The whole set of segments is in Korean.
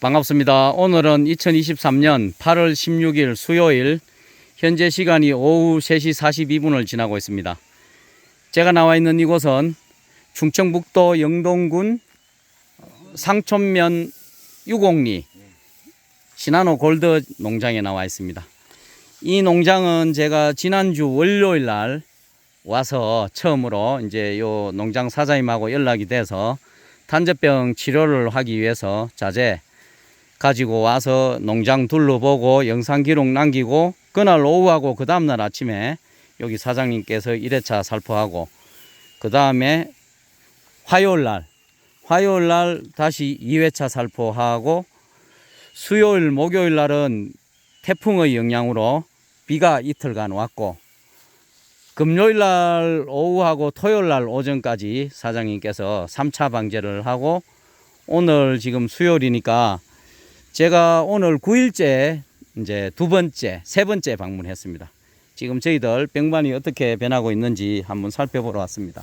반갑습니다. 오늘은 2023년 8월 16일 수요일 현재 시간이 오후 3시 42분을 지나고 있습니다. 제가 나와 있는 이곳은 충청북도 영동군 상촌면 유곡리 신한호 골드 농장에 나와 있습니다. 이 농장은 제가 지난주 월요일 날 와서 처음으로 이제 요 농장 사장님하고 연락이 돼서 탄저병 치료를 하기 위해서 자재 가지고 와서 농장 둘러보고 영상 기록 남기고 그날 오후하고 그 다음날 아침에 여기 사장님께서 1회차 살포하고 그 다음에 화요일 날 화요일 날 다시 2회차 살포하고 수요일 목요일 날은 태풍의 영향으로 비가 이틀간 왔고 금요일 날 오후하고 토요일 날 오전까지 사장님께서 3차 방제를 하고 오늘 지금 수요일이니까 제가 오늘 9일째 이제 두 번째, 세 번째 방문했습니다. 지금 저희들 병반이 어떻게 변하고 있는지 한번 살펴보러 왔습니다.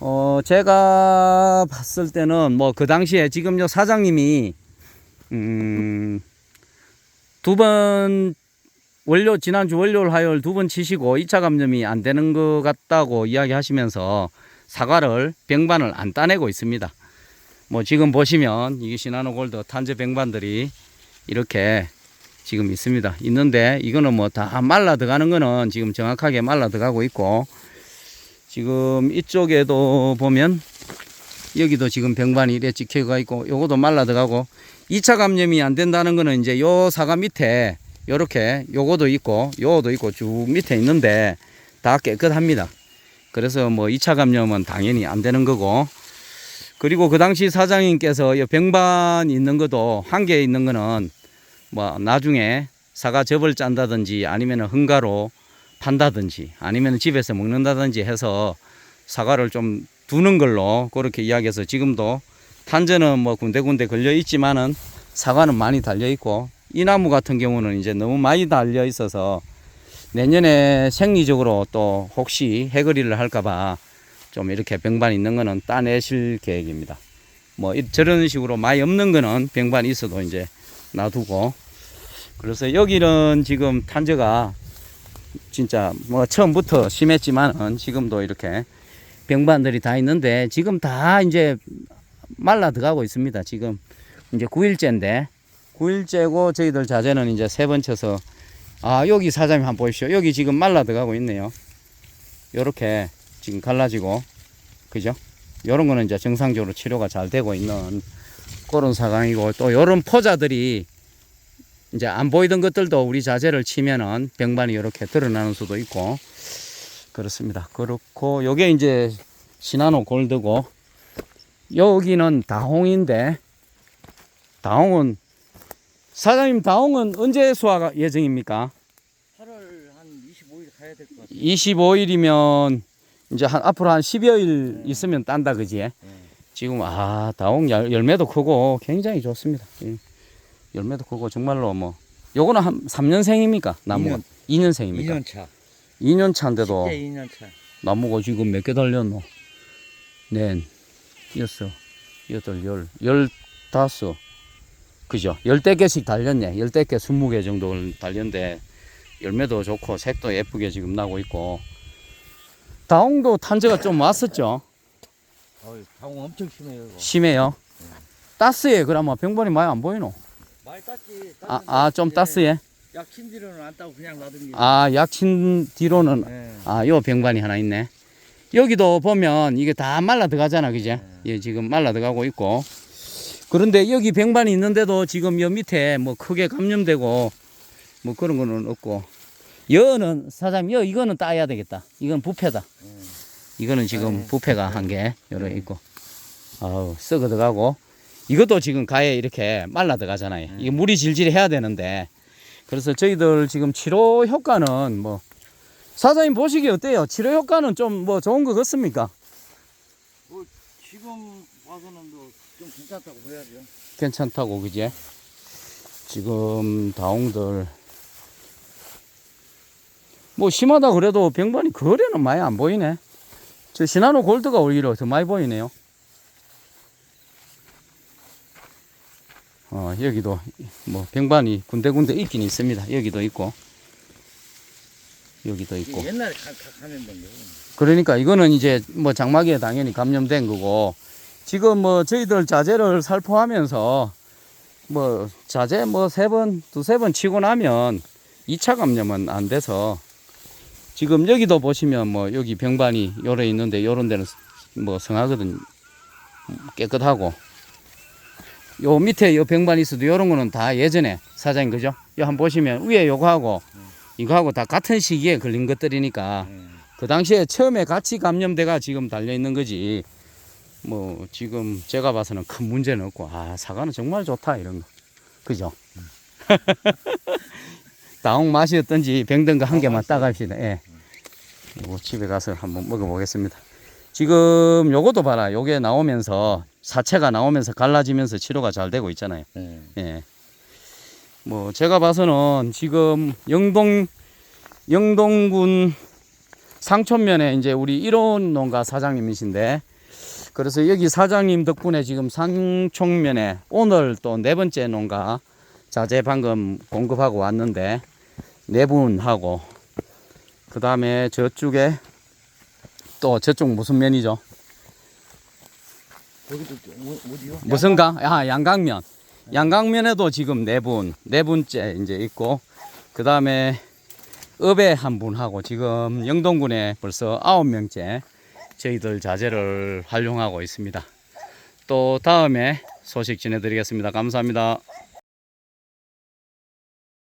어, 제가 봤을 때는 뭐 그 당시에 지금 요 사장님이 음, 두번 월요 지난주 월요일 화요일 두 번 치시고 2차 감염이 안 되는 것 같다고 이야기하시면서 사과를 병반을 안 따내고 있습니다. 뭐 지금 보시면 이게 시나노 골드 탄저 병반들이 이렇게 지금 있습니다. 있는데 이거는 뭐 다 말라 들어가는 거는 지금 정확하게 말라 들어가고 있고 지금 이쪽에도 보면 여기도 지금 병반이 이래 찍혀가 있고 요것도 말라 들어가고 2차 감염이 안 된다는 거는 이제 요 사과 밑에 요렇게 요거도 있고 요거도 있고 쭉 밑에 있는데 다 깨끗합니다. 그래서 뭐 2차 감염은 당연히 안 되는 거고 그리고 그 당시 사장님께서 이 병반 있는 것도 한 개 있는 거는 뭐 나중에 사과 접을 짠다든지 아니면 흥가로 판다든지 아니면 집에서 먹는다든지 해서 사과를 좀 두는 걸로 그렇게 이야기해서 지금도 탄저는 뭐 군데군데 걸려 있지만은 사과는 많이 달려 있고 이 나무 같은 경우는 이제 너무 많이 달려 있어서 내년에 생리적으로 또 혹시 해거리를 할까봐 좀 이렇게 병반 있는 거는 따내실 계획입니다. 뭐 이- 저런 식으로 많이 없는 거는 병반 있어도 이제 놔두고 그래서 여기는 지금 탄저가 진짜 뭐 처음부터 심했지만은 지금도 이렇게 병반들이 다 있는데 지금 다 이제 말라 들어가고 있습니다. 지금 이제 9일째인데 9일째고 저희들 자재는 이제 세 번 쳐서 아 여기 사장님 한번 보십시오. 여기 지금 말라 들어가고 있네요. 요렇게 지금 갈라지고 그죠? 요런 거는 이제 정상적으로 치료가 잘 되고 있는 그런 상황이고 또 요런 포자들이 이제 안 보이던 것들도 우리 자재를 치면은 병반이 이렇게 드러나는 수도 있고 그렇습니다. 그렇고 요게 이제 시나노 골드고 여기는 다홍인데 다홍은 사장님 다홍은 언제 수확 예정입니까? 8월 한 25일 가야 될 것 같아요. 25일이면 이제 한 앞으로 한 10여일 있으면 딴다 그지? 지금 아 다홍 열- 열매도 크고 굉장히 좋습니다. 예. 열매도 크고 정말로 뭐 요거는 한 3년생입니까? 나무가 2년, 생입니까 2년 차. 2년 차인데도 10대 2년 차. 나무가 지금 몇 개 달렸노? 네, 여섯, 여덟, 열, 열다섯, 그죠? 열대 개씩 달렸네. 열대 개, 스무 개 정도 달렸는데 열매도 좋고 색도 예쁘게 지금 나고 있고 다홍도 탄저가 좀 왔었죠? 어이, 방어 엄청 심해요. 이거. 심해요. 따스에 그러면 병번이 많이 안 보이노? 많이 땄지. 아, 아, 좀 따스에? 약친 뒤로는 안 따고 그냥 놔둔 게. 아, 약친 뒤로는 네. 아, 요 병반이 하나 있네. 여기도 보면 이게 다 말라 들어가잖아, 그제? 예, 지금 말라 들어가고 있고. 그런데 여기 병반이 있는데도 지금 여 밑에 뭐 크게 감염되고 뭐 그런 거는 없고. 여는 사장님, 여 이거는 따야 되겠다. 이건 부패다. 이거는 지금 네. 부패가 한개 여러 있고. 아우, 썩어 들어가고. 이것도 지금 가에 이렇게 말라 들어가잖아요. 이게 물이 질질 해야 되는데. 그래서 저희들 지금 치료 효과는 뭐 사장님 보시기 어때요? 치료 효과는 좀 뭐 좋은 것 같습니까? 뭐 지금 와서는 뭐좀 괜찮다고 보야죠. 괜찮다고 그지? 지금 다홍들 뭐 심하다 그래도 병반이 거래는 많이 안 보이네. 저 시나노 골드가 오히려 더 많이 보이네요. 어, 여기도 뭐 병반이 군데군데 있긴 있습니다. 여기도 있고 여기도 있고. 옛날에 감염된 거. 그러니까 이거는 이제 뭐 장마기에 당연히 감염된 거고 지금 뭐 저희들 자재를 살포하면서 뭐 자재 뭐 세 번, 두세 번 치고 나면 2차 감염은 안 돼서 지금 여기도 보시면 뭐 여기 병반이 요래 있는데 요런 데는 뭐 성하거든 깨끗하고 요 밑에 요 병반이 있어도 요런 거는 다 예전에 사장님 그죠? 요 한번 보시면 위에 요거하고 이거하고 다 같은 시기에 걸린 것들이니까 예. 그 당시에 처음에 같이 감염돼가 지금 달려 있는 거지. 뭐 지금 제가 봐서는 큰 문제는 없고 아 사과는 정말 좋다 이런 거 그죠? 다홍 맛이 어떤지 병든 거한 아, 개만. 따갑시다. 예. 이거 집에 가서 한번 먹어보겠습니다. 지금 요것도 봐라. 요게 나오면서 사체가 나오면서 갈라지면서 치료가 잘 되고 있잖아요. 예. 예. 뭐 제가 봐서는 지금 영동 영동군 상촌면에 이제 우리 일원 농가 사장님이신데 그래서 여기 사장님 덕분에 지금 상촌면에 오늘 또 네 번째 농가 자재 방금 공급하고 왔는데 네 분하고 그 다음에 저쪽에 또 저쪽 무슨 면이죠? 어디요? 무슨 강? 아, 양강면. 양강면에도 지금 네 분, 네 분째 이제 있고, 그 다음에 읍에 한 분하고 지금 영동군에 벌써 아홉 명째 저희들 자재를 활용하고 있습니다. 또 다음에 소식 전해드리겠습니다. 감사합니다.